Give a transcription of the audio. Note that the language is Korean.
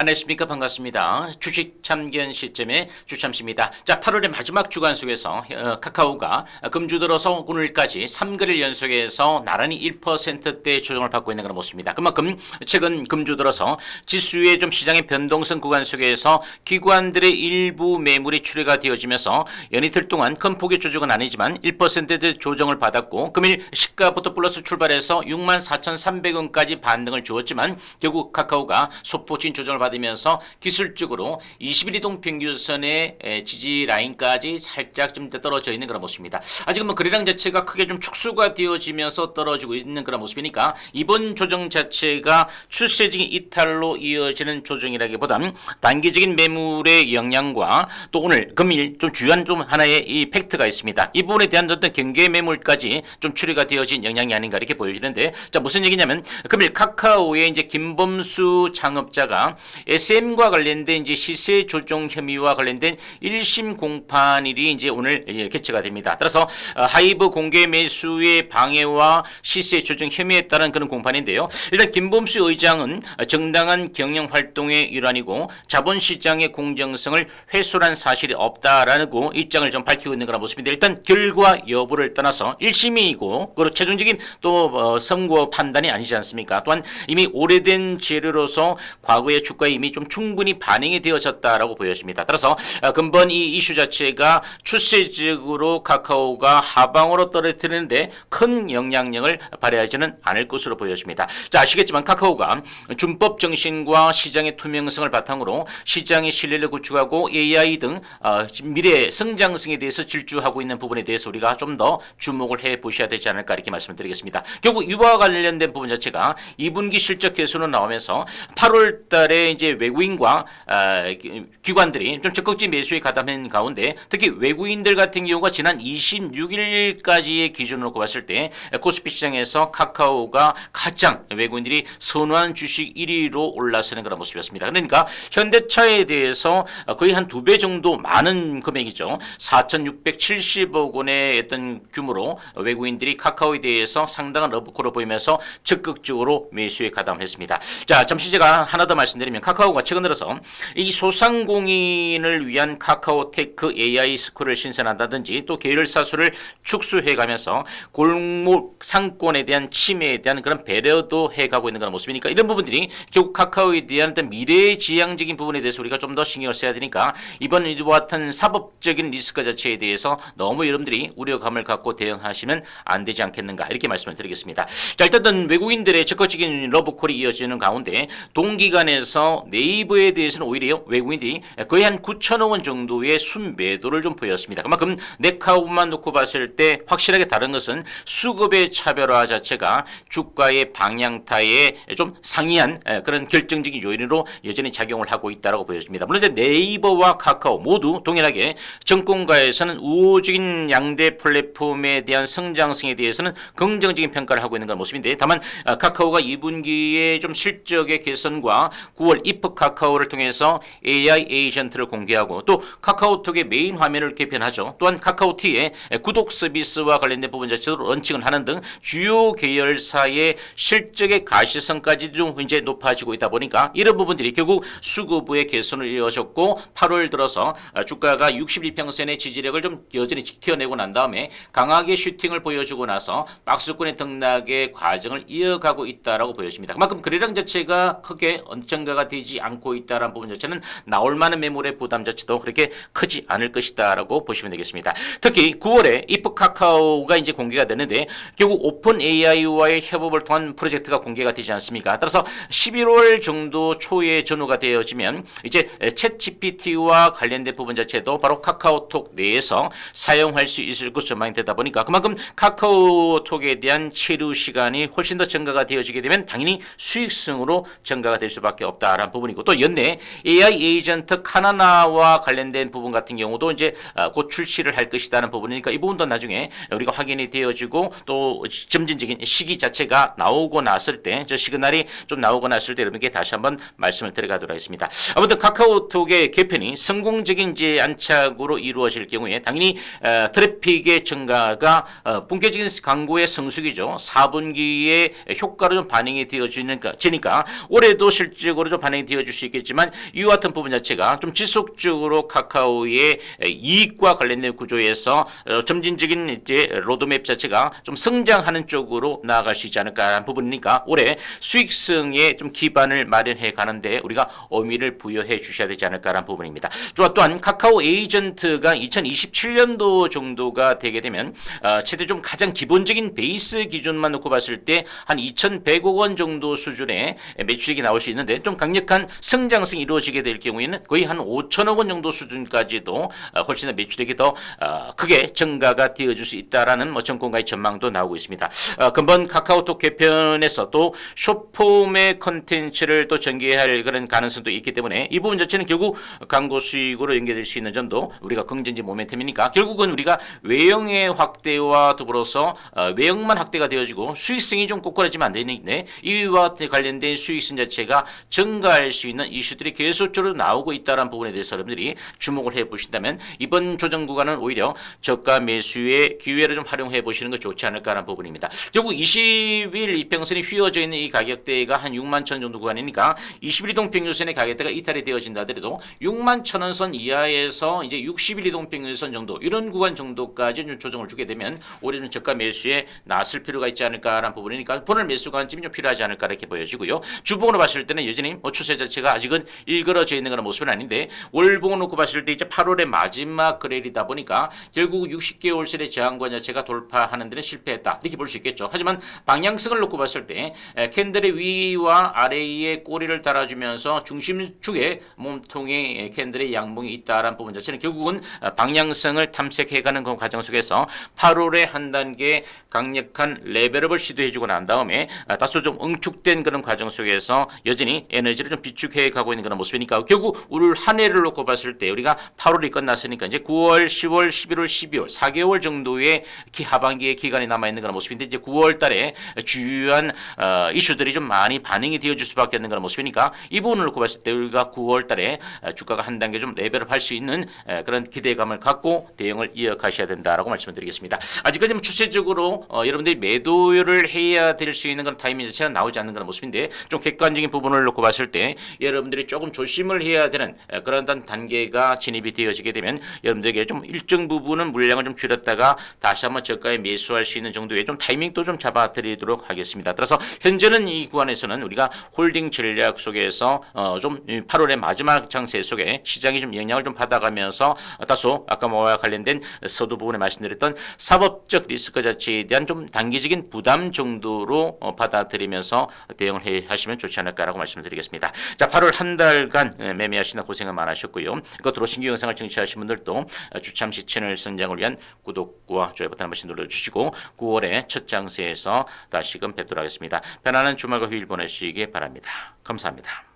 안녕하십니까 반갑습니다. 주식 참견 시점의 주참씨입니다. 자 8월의 마지막 주간 속에서 어, 카카오가 금주 들어서 오늘까지 3거래일 연속해서 나란히 1%대 조정을 받고 있는 그런 모습입니다. 그만큼 최근 금주 들어서 지수의 좀 시장의 변동성 구간 속에서 기관들의 일부 매물이 출회가 되어지면서 연이틀 동안 큰 폭의 조정은 아니지만 1%대 조정을 받았고 금일 시가부터 플러스 출발해서 64,300원까지 반등을 주었지만 결국 카카오가 소폭진 조정을 받 으면서 기술적으로 21 이동 평균선의 에, 지지 라인까지 살짝 좀 떨어져 있는 그런 모습입니다. 아직은 뭐 거래량 자체가 크게 좀 축소가 되어지면서 떨어지고 있는 그런 모습이니까 이번 조정 자체가 추세적인 이탈로 이어지는 조정이라기보다는 단기적인 매물의 영향과 또 오늘 금일 좀 주요한 좀 하나의 이 팩트가 있습니다. 이 부분에 대한 어떤 경계 매물까지 좀 추리가 되어진 영향이 아닌가 이렇게 보여지는데 자 무슨 얘기냐면 금일 카카오의 이제 김범수 창업자가 SM과 관련된 이제 시세 조정 혐의와 관련된 1심 공판일이 이제 오늘 예, 개최가 됩니다. 따라서 어, 하이브 공개 매수의 방해와 시세 조정 혐의에 따른 그런 공판인데요. 일단 김범수 의장은 정당한 경영 활동의 일환이고 자본시장의 공정성을 훼손한 사실이 없다라고 입장을 좀 밝히고 있는 그런 모습인데 일단 결과 여부를 떠나서 1심이고 그리고 최종적인 또 어, 선고 판단이 아니지 않습니까? 또한 이미 오래된 재료로서 과거의 주가 에 이미 좀 충분히 반영이 되어졌다라고 보여집니다. 따라서 어, 근본 이 이슈 자체가 추세적으로 카카오가 하방으로 떨어뜨리는데 큰 영향력을 발휘하지는 않을 것으로 보여집니다. 자 아시겠지만 카카오가 준법 정신과 시장의 투명성을 바탕으로 시장의 신뢰를 구축하고 AI 등 어, 미래 성장성에 대해서 질주하고 있는 부분에 대해서 우리가 좀 더 주목을 해 보셔야 되지 않을까 이렇게 말씀을 드리겠습니다. 결국 이와 관련된 부분 자체가 2분기 실적 개수는 나오면서 8월 달에 이제 외국인과 아, 기- 기관들이 좀 적극적 매수에 가담한 가운데 특히 외국인들 같은 경우가 지난 26일까지의 기준으로 봤을 때 코스피 시장에서 카카오가 가장 외국인들이 선호한 주식 1위로 올라서는 그런 모습이었습니다. 그러니까 현대차에 대해서 거의 한 두 배 정도 많은 금액이죠. 4,670억 원의 어떤 규모로 외국인들이 카카오에 대해서 상당한 러브콜을 보이면서 적극적으로 매수에 가담했습니다. 자, 잠시 제가 하나 더 말씀드리면 카카오가 최근 들어서 이 소상공인을 위한 카카오 테크 AI 스쿨을 신설한다든지 또 계열사 수를 축소해 가면서 골목 상권에 대한 침해에 대한 그런 배려도 해 가고 있는 그런 모습이니까 이런 부분들이 결국 카카오에 대한 미래지향적인 부분에 대해서 우리가 좀 더 신경을 써야 되니까 이번 이와 같은 사법적인 리스크 자체에 대해서 너무 여러분들이 우려감을 갖고 대응하시면 안 되지 않겠는가 이렇게 말씀을 드리겠습니다. 자 일단은 외국인들의 적극적인 러브콜이 이어지는 가운데 동기간에서 네이버에 대해서는 오히려 외국인들이 거의 한 9천억 원 정도의 순매도를 좀 보였습니다. 그만큼 네카우만 놓고 봤을 때 확실하게 다른 것은 수급의 차별화 자체가 주가의 방향타에 좀 상이한 에, 그런 결정적인 요인으로 여전히 작용을 하고 있다고 보여집니다. 물론 이제 네이버와 카카오 모두 동일하게 정권가에서는 우호적인 양대 플랫폼에 대한 성장성에 대해서는 긍정적인 평가를 하고 있는 그런 모습인데 다만 아, 카카오가 2분기의 좀 실적의 개선과 9월 이프 카카오를 통해서 AI 에이전트를 공개하고 또 카카오톡의 메인 화면을 개편하죠. 또한 카카오티의 구독 서비스와 관련된 부분 자체도 런칭을 하는 등 주요 계열사의 실적의 가시성까지 좀 이제 높아지고 있다 보니까 이런 부분들이 결국 수급의 개선을 이어졌고 8월 들어서 아, 주가가 62평선의 지지력을 좀 여전히 지켜내고 난 다음에 강하게 슈팅을 보여주고 나서 박스권의 등락의 과정을 이어가고 있다라고 보여집니다. 그만큼 거래량 자체가 크게 언천가 가 되지 않고 있다라는 부분 자체는 나올 만한 매물의 부담 자체도 그렇게 크지 않을 것이다라고 보시면 되겠습니다. 특히 9월에 이프 카카오가 이제 공개가 되는데 결국 오픈 AI와의 협업을 통한 프로젝트가 공개가 되지 않습니까? 따라서 11월 정도 초에 전후가 되어지면 이제 챗 GPT와 관련된 부분 자체도 바로 카카오톡 내에서 사용할 수 있을 것으로 전망이 되다 보니까 그만큼 카카오톡에 대한 체류 시간이 훨씬 더 증가가 되어지게 되면 당연히 수익성으로 증가가 될 수밖에 없다 라는 부분이고 또 연내 AI 에이전트 카나나와 관련된 부분 같은 경우도 이제 아, 곧 출시를 할 것이다는 부분이니까 이 부분도 나중에 우리가 확인이 되어지고 또 점진적인 시기 자체가 나오고 났을 때 저 시그널이 좀 나오고 났을 때 여러분께 다시 한번 말씀을 드려가도록 하겠습니다. 아무튼 카카오톡의 개편이 성공적인 이제 안착으로 이루어질 경우에 당연히 어, 트래픽의 증가가 어, 본격적인 광고의 성숙이죠. 4분기에 효과로 좀 반영이 되어지니까 지니까 올해도 실질적으로 좀 반영이 되어줄 수 있겠지만 이와 같은 부분 자체가 좀 지속적으로 카카오의 이익과 관련된 구조에서 어, 점진적인 이제 로드맵 자체가 좀 성장하는 쪽으로 나아갈 수 있지 않을까 하는 부분이니까 올해 수익성에 좀 기반을 마련해 가는데 우리가 의미를 부여해 주셔야 되지 않을까라는 부분입니다. 또 또한 카카오 에이전트가 2027년도 정도가 되게 되면 어, 최대 좀 가장 기본적인 베이스 기준만 놓고 봤을 때 한 2,100억 원 정도 수준의 매출액이 나올 수 있는데 좀 강력 한 성장성이 이루어지게 될 경우에는 거의 한 5천억 원 정도 수준까지도 어, 훨씬 더 매출액이 더 어, 크게 증가가 되어줄 수 있다라는 뭐 정권가의 전망도 나오고 있습니다. 어, 근본 카카오톡 개편에서 또 쇼폼의 컨텐츠를 또 전개할 그런 가능성도 있기 때문에 이 부분 자체는 결국 광고 수익으로 연결될 수 있는 점도 우리가 긍정적 모멘텀이니까 결국은 우리가 외형의 확대와 더불어서 어, 외형만 확대가 되어지고 수익성이 좀 꼬꾸라지면 안 되는데 이와 관련된 수익성 자체가 증가 할 수 있는 이슈들이 계속적으로 나오고 있다는 부분에 대해서 여러분들이 주목을 해 보신다면 이번 조정 구간은 오히려 저가 매수의 기회를 좀 활용해 보시는 것 좋지 않을까라는 부분입니다. 결국 20일 이평선이 휘어져 있는 이 가격대가 한 6만 천 정도 구간이니까 21일 동평균선의 가격대가 이탈이 되어진다 하더라도 6만 천 원 선 이하에서 이제 60일 이동평균선 정도 이런 구간 정도까지 좀 조정을 주게 되면 오히려 좀 저가 매수에 나설 필요가 있지 않을까라는 부분이니까 분할 매수 관점이 좀 필요하지 않을까 이렇게 보여지고요. 주봉으로 봤을 때는 여전히 뭐 추세 자체가 아직은 일그러져 있는 그런 모습은 아닌데 월봉을 놓고 봤을 때 이제 8월의 마지막 거래일이다 보니까 결국 60개월선의 저항권 자체가 돌파하는 데는 실패했다 이렇게 볼 수 있겠죠. 하지만 방향성을 놓고 봤을 때 에, 캔들의 위와 아래의 꼬리를 달아주면서 중심축에 몸통에 에, 캔들의 양봉이 있다라는 부분 자체는 결국은 어, 방향성을 탐색해가는 그 과정 속에서 8월에 한 단계 강력한 레벨업을 시도해주고 난 다음에 어, 다소 좀 응축된 그런 과정 속에서 여전히 에너지 를 좀 비축해 가고 있는 그런 모습이니까 결국 올 한 해를 놓고 봤을 때 우리가 8월이 끝났으니까 이제 9월, 10월, 11월, 12월 4개월 정도의 기 하반기의 기간이 남아 있는 그런 모습인데 이제 9월 달에 주요한 어, 이슈들이 좀 많이 반영이 되어질 수밖에 없는 그런 모습이니까 이 부분을 놓고 봤을 때 우리가 9월 달에 어, 주가가 한 단계 좀 레벨업 할 수 있는 에, 그런 기대감을 갖고 대응을 이어가셔야 된다라고 말씀을 드리겠습니다. 아직까지 뭐 추세적으로 어, 여러분들이 매도를 해야 될 수 있는 그런 타이밍 자체가 나오지 않는 그런 모습인데 좀 객관적인 부분을 놓고 봤을 때 여러분들이 조금 조심을 해야 되는 에, 그런 단- 단계가 진입이 되어지게 되면 여러분들에게 좀 일정 부분은 물량을 좀 줄였다가 다시 한번 저가에 매수할 수 있는 정도의 좀 타이밍도 좀 잡아드리도록 하겠습니다. 따라서 현재는 이 구간에서는 우리가 홀딩 전략 속에서 어, 좀 8월의 마지막 장세 속에 시장이 좀 영향을 좀 받아가면서 다소 아까 뭐와 관련된 서두 부분에 말씀드렸던 사법적 리스크 자체에 대한 좀 단기적인 부담 정도로 어, 받아들이면서 대응을 해 하시면 좋지 않을까라고 말씀드리겠습니다. 자, 8월 한 달간 예, 매매하시나 고생을 많으셨고요. 끝으로 신규 영상을 청취하신 분들도 어, 주참시 채널 성장을 위한 구독과 좋아요 버튼 한 번씩 눌러주시고 9월의 첫 장세에서 다시금 뵙도록 하겠습니다. 편안한 주말과 휴일 보내시기 바랍니다. 감사합니다.